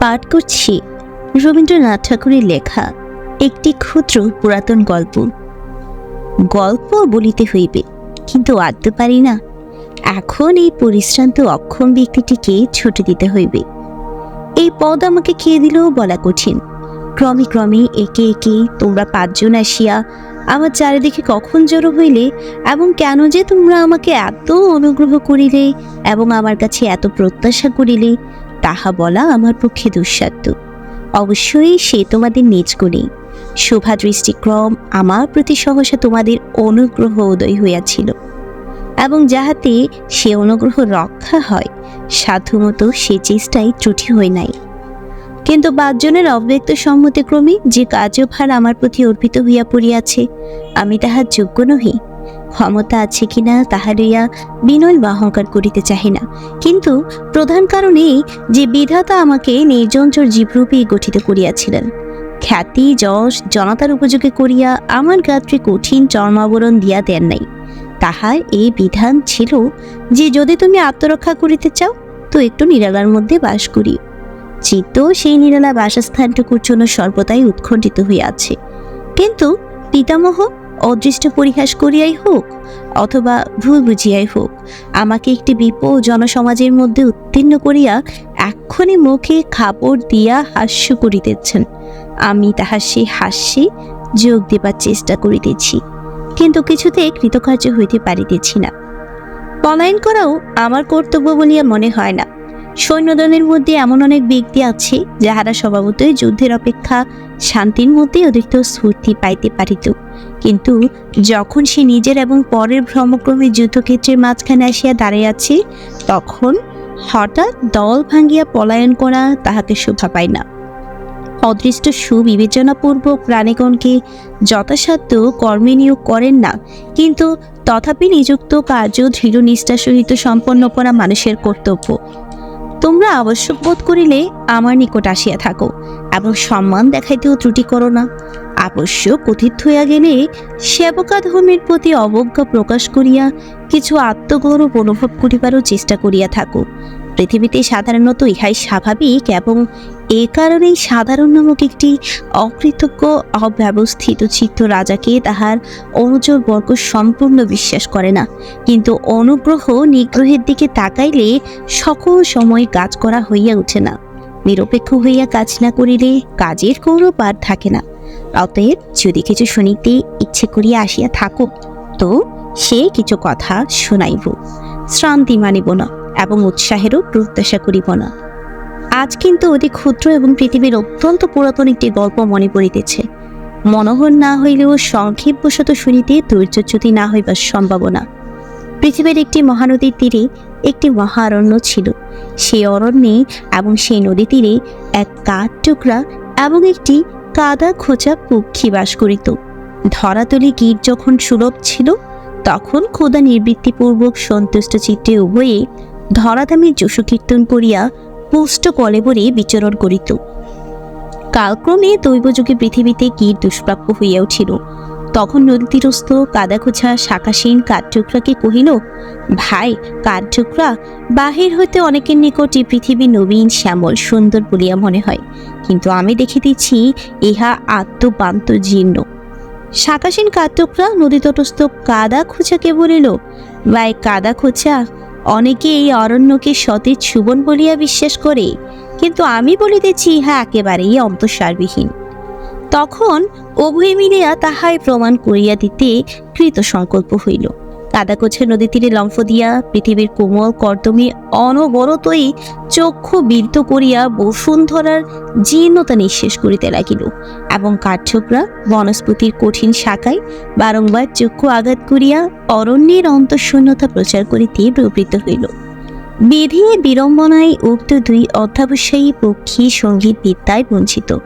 পাঠ করছি। রবীন্দ্রনাথ ঠাকুরের লেখা একটি ক্ষুদ্র পুরাতন গল্প। গল্প বলিতে হইবে, কিন্তু আদতে পারি না। এখন এই পরিশ্রান্ত অক্ষম ব্যক্তিটিকে ছুটে দিতে হইবে। এই পদ আমাকে খেয়ে দিলেও বলা কঠিন। ক্রমে ক্রমে একে একে তোমরা পাঁচজন আসিয়া আমার চারিদিকে কখন জড়ো হইলে এবং কেন যে তোমরা আমাকে এত অনুগ্রহ করিলে এবং আমার কাছে এত প্রত্যাশা করিলে তাহা বলা আমার পক্ষে দুঃসাধ্য। অবশ্যই সে তোমাদের নিজ গুণে শোভা দৃষ্টিক্রম আমার প্রতি সহসা তোমাদের অনুগ্রহ উদয় হইয়াছিল। এবং যাহাতে সে অনুগ্রহ রক্ষা হয় সাধ্যমতো সে চেষ্টায় ত্রুটি হয় নাই। কিন্তু পাঁচজনের অব্যক্ত সম্মতিক্রমে যে কার্যভার আমার প্রতি অর্পিত হইয়া পড়িয়াছে, আমি তাহার যোগ্য নহি। ক্ষমতা আছে কিনা তাহা লইয়া বিনয় বা অহংকার করিতে চাহে না। কিন্তু প্রধান কারণ এই যে বিধাতা আমাকে নির্জঞ্চর জীবরূপে গঠিত করিয়াছিলেন। খ্যাতি, যশ, জনতার উপযোগী করিয়া আমার গাত্রে কঠিন চর্মাবরণ দিয়া দেন নাই। তাহার এই বিধান ছিল যে যদি তুমি আত্মরক্ষা করিতে চাও, তো একটু নিরালার মধ্যে বাস করি। চিত্ত সেই নিরালা বাসস্থানটুকুর জন্য সর্বদাই উৎকণ্ঠিত হইয়াছে কিন্তু পিতামহ অদৃষ্ট পরিহাস করিয়াই হোক, অথবা ভুল বুঝিয়াই হোক, আমাকে একটি বিপুল জনসমাজের মধ্যে উত্তীর্ণ করিয়া এক্ষণে মুখে খাপড় দিয়া হাস্য করিতেছেন। আমি তাহার সেই হাস্যে যোগ দেবার চেষ্টা করিতেছি, কিন্তু কিছুতে কৃতকার্য হইতে পারিতেছি না। পলায়ন করাও আমার কর্তব্য বলিয়া মনে হয় না। সৈন্যদলের মধ্যে এমন অনেক ব্যক্তি আছে যাহারা স্বভাবতই যুদ্ধের অপেক্ষা শান্তির মধ্যে অধিক স্ফূর্তি পাইতে পারিত। কিন্তু যখন সে নিজের এবং পরের ভ্রমক্রমে যুদ্ধক্ষেত্রের মাঝখানে আসিয়া দাঁড়াইয়াছে তখন হঠাৎ দল ভাঙ্গিয়া পলায়ন করা তাহাকে শোভা পায় না। অদৃষ্ট সুবিবেচনাপূর্বক প্রাণীগণকে যথাসাধ্য কর্মে নিয়োগ করেন না, কিন্তু তথাপি নিযুক্ত কার্য দৃঢ় নিষ্ঠার সহিত সম্পন্ন করা মানুষের কর্তব্য। তোমরা আবশ্যক বোধ করিলে আমার নিকট আসিয়া থাকো, এবং সম্মান দেখাইতেও ত্রুটি করো না। আবশ্যক কথিত হইয়া গেলে সেবকা ধর্মের প্রতি অবজ্ঞা প্রকাশ করিয়া কিছু আত্মগৌরব অনুভব করিবারও চেষ্টা করিয়া থাকো। পৃথিবীতে সাধারণত ইহাই স্বাভাবিক এবং এ কারণেই সাধারণ নামক একটি অকৃতজ্ঞ, অব্যবস্থিত চিত্ত রাজাকে তাহার অনুচর বর্গ সম্পূর্ণ বিশ্বাস করে না। কিন্তু অনুগ্রহ নিগ্রহের দিকে তাকাইলে সকল সময় কাজ করা হইয়া ওঠে না। নিরপেক্ষ হইয়া কাজ না করিলে কাজের কোনো আর থাকে না। অতএব যদি কিছু শুনিতে ইচ্ছে করিয়া আসিয়া থাকো তো সে কিছু কথা শুনাইব। শ্রান্তি মানিব না। এবং উৎসাহেরও প্রত্যাশা করিব না। আজ কিন্তু অতি ক্ষুদ্র এবং পৃথিবীর অত্যন্ত পুরাতন একটি গল্প মনে পড়িতেছে। মনোহর না হইলেও সংক্ষেপবশত শুনিতে ধৈর্যচ্যুতি না হইবার সম্ভাবনা। পৃথিবীর একটি মহানদীর তীরে একটি মহারণ্য ছিল। সেই অরণ্যে এবং সেই নদী তীরে এক কাঠ টুকরা এবং একটি কাদা খোঁচা পক্ষী বাস করিত। ধরাতলি কীট যখন সুলভ ছিল, তখন খোদা নিবৃত্তিপূর্বক সন্তুষ্ট চিত্তে উভয়ে ধরাধামে যশু কীর্তন করিয়া পুষ্ট কলেবরে বিচরণ করিত। কালক্রমে দৈবযুগে পৃথিবীতে কীট দুষ্প্রাপ্য হইয়া উঠিল। তখন নদীতীরস্থ কাদাখোছা শাখাসীন কাঠঠুকরাকে কহিল, ভাই, কাঠঠুকরা, বাহির হইতে অনেকের নিকট এই পৃথিবী নবীন, শ্যামল, সুন্দর বলিয়া মনে হয়। কিন্তু আমি দেখিতেছি ইহা আত্মপান্ত জীর্ণ। শাখাসীন কাঠঠুকরা নদী তটস্থ কাদা খোঁচাকে বলিল, ভাই কাদা খোঁচা অনেকে এই অরণ্যকে সতেজ সুবন বলিয়া বিশ্বাস করে, কিন্তু আমি বলিতেছি ইহা একেবারেই অন্তঃসারবিহীন। তখন উভয় মিলিয়া তাহাই প্রমাণ করিয়া দিতে কৃত সংকল্প হইল। কাদাকোছে নদী তীরে লম্ফ দিয়া পৃথিবীর কোমল কর্দমে অনবরতই চক্ষু বিদ্ধ করিয়া বসুন্ধরার জীর্ণতা নিঃশেষ করিতে লাগিল এবং কাঠঠোকরা বনস্পতির কঠিন শাখায় বারংবার চক্ষু আঘাত করিয়া অরণ্যের অন্তঃশূন্যতা প্রচার করিতে প্রবৃত্ত হইল। বিধি বিড়ম্বনায় উক্ত দুই অধ্যাবসায়ী পক্ষী সংগীত বিদ্যায় বঞ্চিত।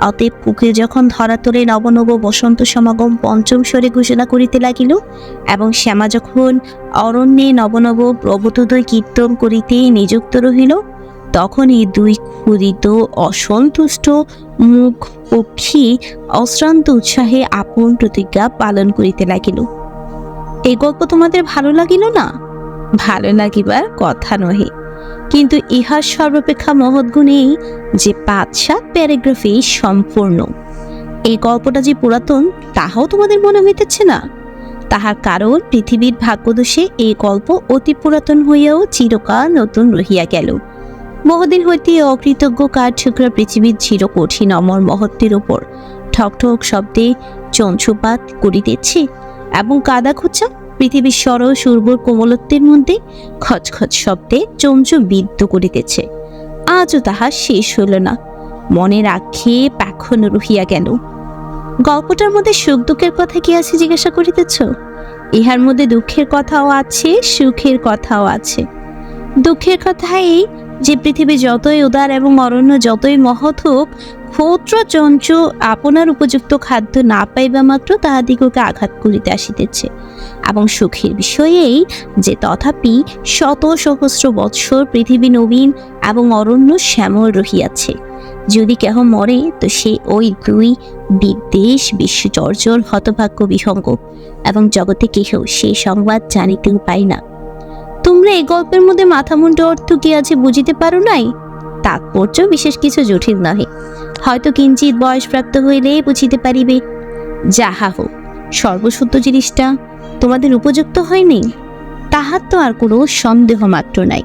অতএব কুকে যখন ধরাতলে নবনব বসন্ত সমাগম পঞ্চম স্বরে ঘোষণা করিতে লাগিল এবং শ্যামা যখন অরণ্যে নবনব প্রবোধোদয় কীর্তন করিতে নিযুক্ত রহিল তখন এই দুই ক্ষুদিত অসন্তুষ্ট মুখ পক্ষী অশ্রান্ত উৎসাহে আপন প্রতিজ্ঞা পালন করিতে লাগিল। এই গল্প তোমাদের ভালো লাগিল না? ভালো লাগিবার কথা নহে। কিন্তু ইহার সর্বাপেক্ষা মহৎ গুণ এই যে পাঁচ সাত প্যারাগ্রাফে সম্পূর্ণ। এই গল্পটা যে পুরাতন, তাহাও তোমাদের মনে হইতেছে না? তাহার কারণ পৃথিবীর ভাগ্যদোষে এই গল্প অতি পুরাতন হইয়াও চিরকাল নতুন রহিয়া গেল। বহুদিন হইতে অকৃতজ্ঞ কাঠঠুকরা পৃথিবীর চির কঠিন অমর মহত্বের উপর ঠক ঠক শব্দে চঞ্চুপাত করিতেছে এবং কাদা খোঁচা পৃথিবীর সরল সুরবর কোমলত্বের মধ্যে খচখচ শব্দে চঞ্চু বিদ্ধ করিতেছে। আজও তাহা শেষ হইল না। মনের আক্ষেপ এখনও রহিয়া গেল। গল্পটার মধ্যে সুখ দুঃখের কথা কি আছে জিজ্ঞাসা করিতেছ? ইহার মধ্যে দুঃখের কথাও আছে, সুখের কথাও আছে। দুঃখের কথা এই যে পৃথিবী যতই উদার এবং অরণ্য যতই মহৎ হোক ক্ষুদ্র চঞ্চু আপনার উপযুক্ত খাদ্য না পাইবা মাত্র তাহাদিগকে আঘাত করিতে আসিতেছে। এবং সুখের বিষয় এই যে তথাপি শত সহস্র বৎসর পৃথিবী নবীন এবং অরণ্য শ্যামল রহিয়াছে। যদি কেহ মরে, তো সে ওই দুই বিদ্বেষ বিশ্ব চর্চর হতভাগ্য বিহঙ্গ এবং জগতে কেহ সেই সংবাদ জানিতেও পাই না। তোমরা এই গল্পের মধ্যে মাথামুন্ড অর্থ কি আছে বুঝিতে পারো নাই? তাৎপর্য বিশেষ কিছু জটিল নহে। হয়তো কিঞ্চিত বয়সপ্রাপ্ত হইলে বুঝিতে পারিবে। যাহা হোক সর্বসত্য জিনিসটা তোমাদের উপযুক্ত হয়নি? তাহার তো আর কোনো সন্দেহ মাত্র নাই।